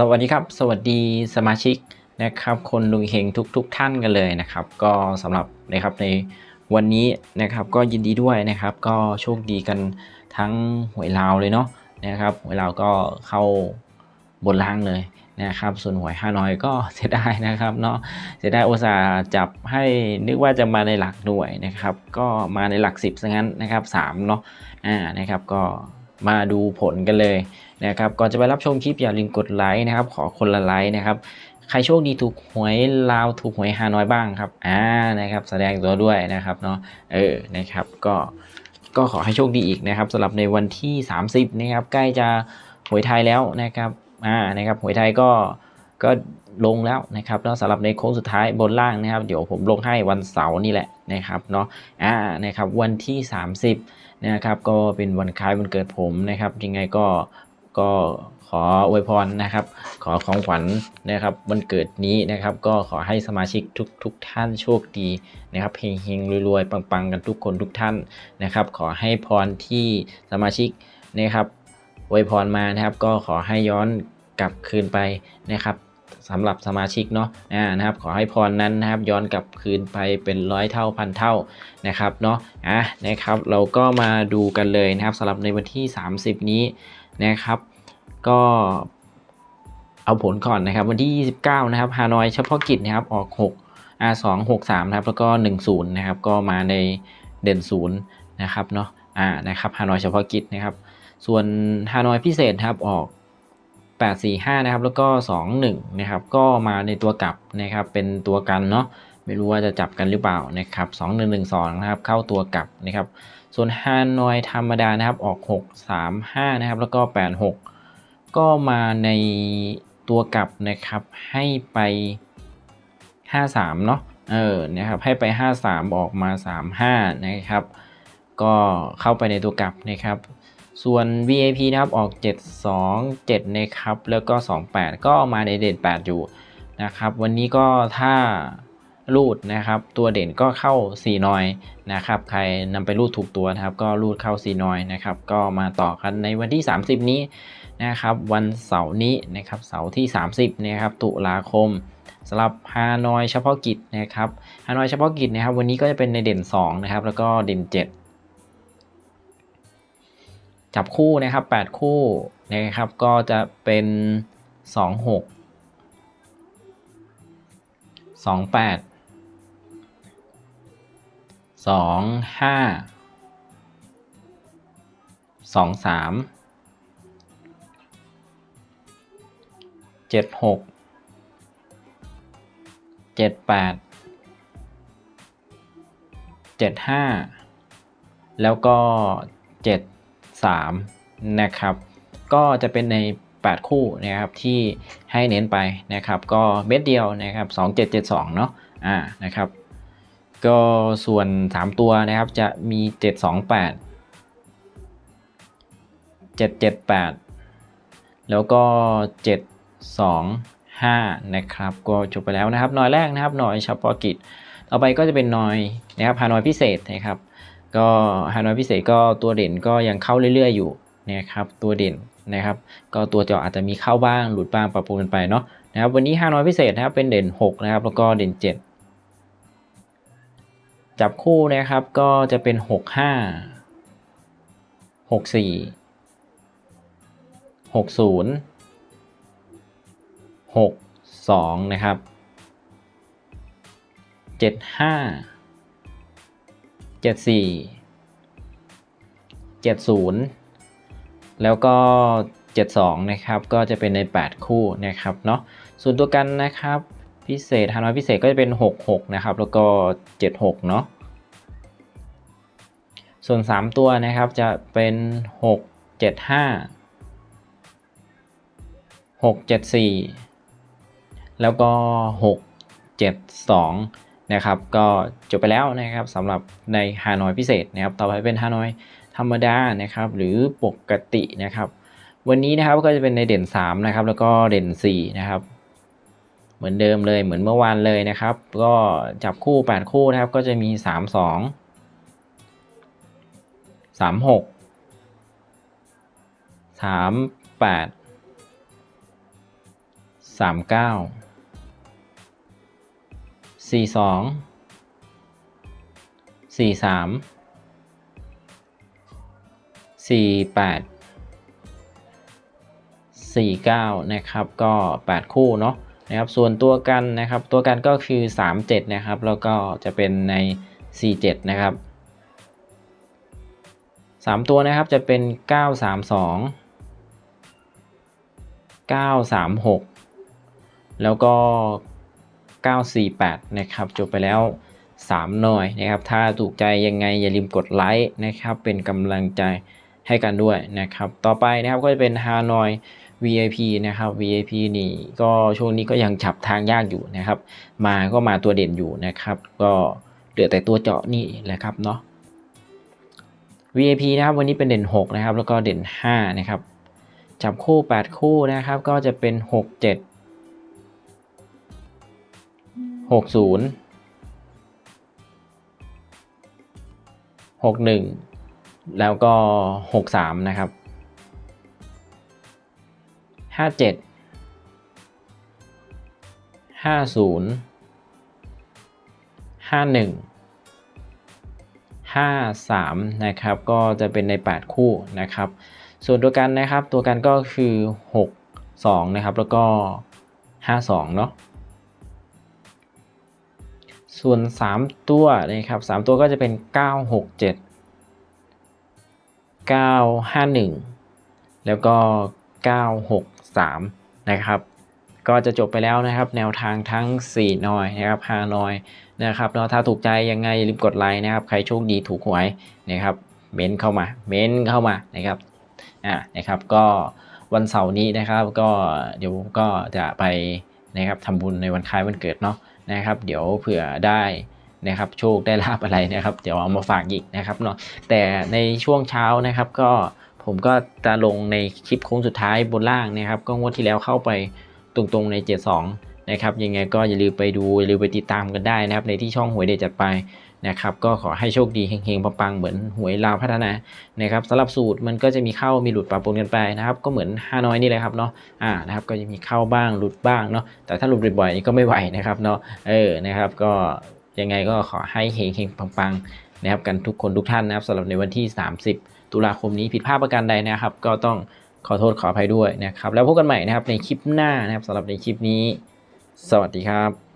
สวัสดีครับ สวัสดีสมาชิกนะครับ คนลุงเฮงทุกทกๆท่านกันเลยนะครับ ก็สำหรับนะครับในวันนี้นะครับก็ยินดีด้วยนะครับ ก็โชคดีกันทั้งหวยลาวเลยเนาะนะครับหวยลาวก็เข้าบนล่างเลยนะครับ ส่วนหวยฮานอยก็เสียดายนะครับเนาะเสียดายโอตสาจับให้นึกว่าจะมาในหลักหน่วยนะครับ ก็มาในหลัก 10ซะงั้นนะครับ3เนาะอ่านะครับก็มาดูผลกันเลย นะครับก่อนจะไปรับชมคลิปอย่าลืมกดไลค์นะครับ ขอคนละไลค์นะครับ ใครโชคดีถูกหวยลาวถูกหวยฮานอยบ้างครับอ่านะครับ แสดงตัวด้วยนะครับเนาะเออนะครับก็ก็ขอให้โชคดีอีกนะครับสำหรับในวันที่ 30นะครับใกล้จะหวยไทยแล้วนะครับอ่านะครับหวยไทยก็ก็ลงแล้วนะครับแล้วสำหรับในโค้งสุดท้ายบนล่างนะครับ เดี๋ยวผมลงให้วันเสาร์นี่แหละนะครับเนาะอ่านะครับวันที่ 30นะครับก็เป็นวันคล้ายวันเกิดผมนะครับยังไงก็ ก็ขออวยพรนะครับ ขอของขวัญนะครับวันเกิดนี้นะครับ ก็ขอให้สมาชิกทุกทุกท่านโชคดีนะครับเฮงๆรวยๆปังๆ กันทุกคนทุกท่านนะครับ ขอให้พรที่สมาชิกนะครับอวยพรมานะครับ ก็ขอให้ย้อนกลับคืนไปนะครับสำหรับสมาชิกเนาะนะครับ ขอให้พรนั้นนะครับ ย้อนกลับคืนไปเป็นร้อยเท่าพันเท่านะครับเนาะอะนะครับ เราก็มาดูกันเลยนะครับสำหรับในวันที่ 30 นี้นะครับ ก็เอาผลก่อนนะครับ วันที่ 29 นะครับฮานอยเฉพาะกิจนะครับออก 6 R 2 6 3นะครับแล้วก็ 10 นะครับ ก็มาในเด่น0นะครับเนาะอ่านะครับฮานอยเฉพาะกิจนะครับ ส่วนฮานอยพิเศษนะครับออก 845 นะครับ แล้วก็ 21 นะครับ ก็มาในตัวกลับนะครับเป็นตัวกันเนาะไม่รู้ว่าจะจับกันหรือเปล่านะครับ2112นะครับเข้าตัวกลับนะครับ ส่วนฮานอยธรรมดานะครับออก 6 3 5 นะครับ แล้วก็ 8 6 ก็มาในตัวกลับนะครับให้ไป 5 3เนาะเออนะครับให้ไป 5 3 ออกมา 3 5 นะครับ ก็เข้าไปในตัวกลับนะครับ ส่วน VAP นะครับออก 7 2 7 นะครับ แล้วก็ 28 ก็มาในเด่น 8 อยู่นะครับ วันนี้ก็ถ้ารูดนะครับ ตัวเด่นก็เข้า4นอยนะครับ ใครนำไปรูดถูกตัวนะครับ ก็รูดเข้า4นอยนะครับ ก็มาต่อกันในวันที่ 30 นี้ นะครับวันเสาร์นี้นะครับเสาร์ที่ 30นะครับตุลาคมสำหรับฮานอยเฉพาะกิจนะครับฮานอยเฉพาะกิจนะครับ วันนี้ก็จะเป็นในเด่น2นะครับแล้วก็เด่น 7 จับคู่นะครับ 8 คู่นะครับก็จะเป็น 2 6 2 8 2 5 2 3 7 6 7 8 7 5แล้วก็7 3นะครับ ก็จะเป็นใน 8 คู่นะครับที่ให้เน้นไปนะครับ ก็เม็ดเดียวนะครับ 2772 เนาะอ่านะครับ ก็ส่วน 3 ตัวนะครับจะมี 728 778 แล้วก็ 2 5 นะครับ ก็จบไปแล้วนะครับหน่อยแรกนะครับหน่อยเฉพาะกิจต่อไปก็จะเป็นหน่อยนะครับฮานอยพิเศษนะครับก็ฮานอยพิเศษก็ตัวเด่นก็ยังเข้าเรื่อย ๆ อยู่นะครับตัวเด่นนะครับ ก็ตัวเจาะอาจจะมีเข้าบ้างหลุดบ้างปรับปรุงกันไปเนาะนะครับวันนี้ฮานอยพิเศษนะครับเป็นเด่น 6 นะครับ แล้วก็เด่น 7 จับคู่นะครับก็จะเป็น 6 5 6 4 6 0 6 2 นะครับ 7 5 7 4 7 0 แล้วก็ 72 นะครับ ก็จะเป็นใน 8 คู่นะครับเนาะส่วนตัวกันนะครับ พิเศษฮานอยพิเศษก็จะเป็น 66 นะครับ แล้วก็ 76 เนาะส่วน 3 ตัวนะครับจะเป็น 6 7 5 6 7 4 แล้วก็ 6 7 2 นะครับ ก็จบไปแล้วนะครับสำหรับในฮานอยพิเศษนะครับ ต่อไปเป็นฮานอยธรรมดานะครับ หรือปกตินะครับ วันนี้นะครับก็จะเป็นในเด่น 3 นะครับ แล้วก็เด่น 4 นะครับ เหมือนเดิมเลยเหมือนเมื่อวานเลยนะครับ ก็จับคู่ 8 คู่นะครับ ก็จะมี 3 2 3 6 3 8 สี่สองสี่สามสี่แปดสี่เก้านะครับ ก็แปดคู่เนาะนะครับส่วนตัวกันนะครับ ตัวกันก็คือสามเจ็ดนะครับ แล้วก็จะเป็นในสี่เจ็ดนะครับสามตัวนะครับจะเป็นเก้าสามสองเก้าสามหกแล้วก็ 948 นะครับ จบไปแล้ว 3 หน่อยนะครับ ถ้าถูกใจยังไงอย่าลืมกดไลค์นะครับ เป็นกำลังใจให้กันด้วยนะครับ ต่อไปนะครับก็จะเป็น Hanoi VIP นะครับ VIP นี่ก็ช่วงนี้ก็ยังจับทางยากอยู่นะครับ มาก็มาตัวเด่นอยู่นะครับ ก็เหลือแต่ตัวเจาะนี่แหละครับเนาะ VIP นะครับวันนี้เป็นเด่น 6 นะครับ แล้วก็เด่น 5 นะครับ จับคู่ 8 คู่นะครับ ก็จะเป็น 6 7 หกศูนย์หกหนึ่งแล้วก็หกสามนะครับห้าเจ็ดห้าศูนย์ห้าหนึ่งห้าสามนะครับ ก็จะเป็นใน 8 คู่นะครับ ส่วนตัวกันนะครับ ตัวกันก็คือ 6 2 นะครับ แล้วก็ 5 2 เนาะ ส่วน 3 ตัวนะครับ3ตัวก็จะเป็น 9 6 7 9 5 1 แล้วก็ 9 6 3 นะครับ ก็จะจบไปแล้วนะครับแนวทางทั้ง4นอยนะครับ5นอยนะครับแล้วถ้าถูกใจยังไงอย่าลืมกดไลค์นะครับ ใครโชคดีถูกหวยนะครับเม้นเข้ามาเม้นเข้ามานะครับอ่านะครับก็วันเสาร์นี้นะครับก็เดี๋ยวก็จะไปนะครับทำบุญในวันคล้ายวันเกิดเนาะ นะครับ เดี๋ยวเผื่อได้นะครับโชคได้ลาบอะไรนะครับ เดี๋ยวเอามาฝากอีกนะครับเนาะแต่ในช่วงเช้านะครับก็ผมก็จะลงในคลิปโค้งสุดท้ายบนล่างนะครับ ก็งวดที่แล้วเข้าไปตรงๆใน 72นะครับยังไงก็อย่าลืมไปดูอย่าลืมไปติดตามกันได้นะครับ ในที่ช่องหวยเด็ดจัดไป นะครับก็ขอให้โชคดีเฮงๆปังๆเหมือนหวยลาวพัฒนานะครับสำหรับสูตรมันก็จะมีเข้ามีหลุดปะปนกันไปนะครับก็เหมือนห้าน้อยนี่เลยครับเนาะอ่านะครับก็จะมีเข้าบ้างหลุดบ้างเนาะแต่ถ้าหลุดบ่อยๆนี่ก็ไม่ไหวนะครับเนาะเออนะครับก็ยังไงก็ขอให้เฮงๆปังๆนะครับกันทุกคนทุกท่านนะครับสำหรับในวันที่ 30 ตุลาคมนี้ผิดพลาดประการใดนะครับ ก็ต้องขอโทษขออภัยด้วยนะครับ แล้วพบกันใหม่นะครับในคลิปหน้านะครับสำหรับในคลิปนี้ สวัสดีครับ